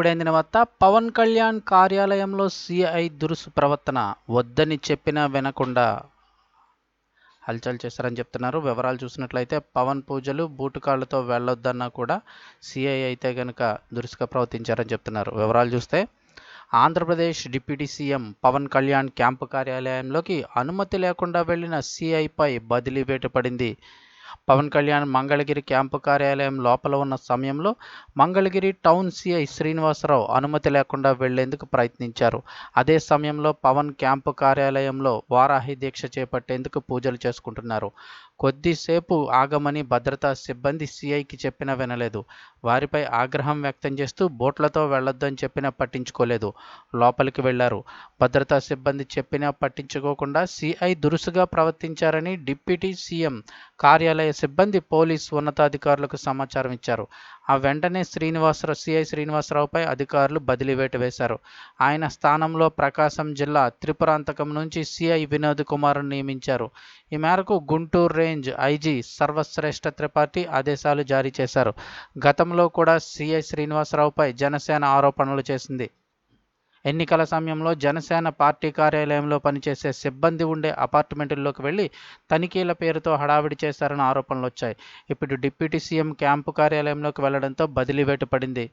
ఇప్పుడైందిన వార్త? పవన్ కళ్యాణ్ కార్యాలయంలో సిఐ దురుసు ప్రవర్తన వద్దని చెప్పినా వినకుండా హల్చల్ చేశారని చెప్తున్నారు. వివరాలు చూసినట్లయితే పవన్ పూజలు బూటుకాళ్ళతో వెళ్ళొద్దన్నా కూడా సిఐ అయితే కనుక దురుసుగా ప్రవర్తించారని చెప్తున్నారు. వివరాలు చూస్తే Andhra Pradesh deputy CM Pawan Kalyan camp కార్యాలయంలోకి అనుమతి లేకుండా వెళ్ళిన సిఐపై బదిలీ వేటు పడింది. పవన్ కళ్యాణ్ మంగళగిరి క్యాంపు కార్యాలయం లోపల ఉన్న సమయంలో మంగళగిరి టౌన్ సిఐ శ్రీనివాసరావు అనుమతి లేకుండా వెళ్ళేందుకు ప్రయత్నించారు. అదే సమయంలో పవన్ క్యాంపు కార్యాలయంలో వారాహి దీక్ష చేపట్టేందుకు పూజలు చేసుకుంటున్నారు. కొద్దిసేపు ఆగమని భద్రతా సిబ్బంది సిఐకి చెప్పినా వినలేదు. వారిపై ఆగ్రహం వ్యక్తం చేస్తూ బోట్లతో వెళ్ళొద్దని చెప్పినా పట్టించుకోలేదు. లోపలికి వెళ్ళారు. భద్రతా సిబ్బంది చెప్పినా పట్టించుకోకుండా సిఐ దురుసుగా ప్రవర్తించారని డిప్యూటీ సీఎం కార్యాలయం సిబ్బంది పోలీస్ ఉన్నతాధికారులకు సమాచారం ఇచ్చారు. ఆ వెంటనే శ్రీనివాసరావు సిఐ శ్రీనివాసరావుపై అధికారులు బదిలీవేట వేశారు. ఆయన స్థానంలో ప్రకాశం జిల్లా త్రిపురాంతకం నుంచి సిఐ వినోద్ కుమార్ నియమించారు. ఈ మేరకు గుంటూరు రేంజ్ ఐజీ సర్వశ్రేష్ఠ త్రిపాఠి ఆదేశాలు జారీ చేశారు. గతంలో కూడా సిఐ శ్రీనివాసరావుపై జనసేన ఆరోపణలు చేసింది. ఎన్నికల సమయంలో జనసేన పార్టీ కార్యాలయంలో పనిచేసే సిబ్బంది ఉండే అపార్ట్మెంటుల్లోకి వెళ్ళి తనిఖీల పేరుతో హడావిడి చేశారన్న ఆరోపణలు వచ్చాయి ఇప్పుడు డిప్యూటీ సీఎం క్యాంపు కార్యాలయంలోకి వెళ్ళడంతో బదిలీ వేటు పడింది.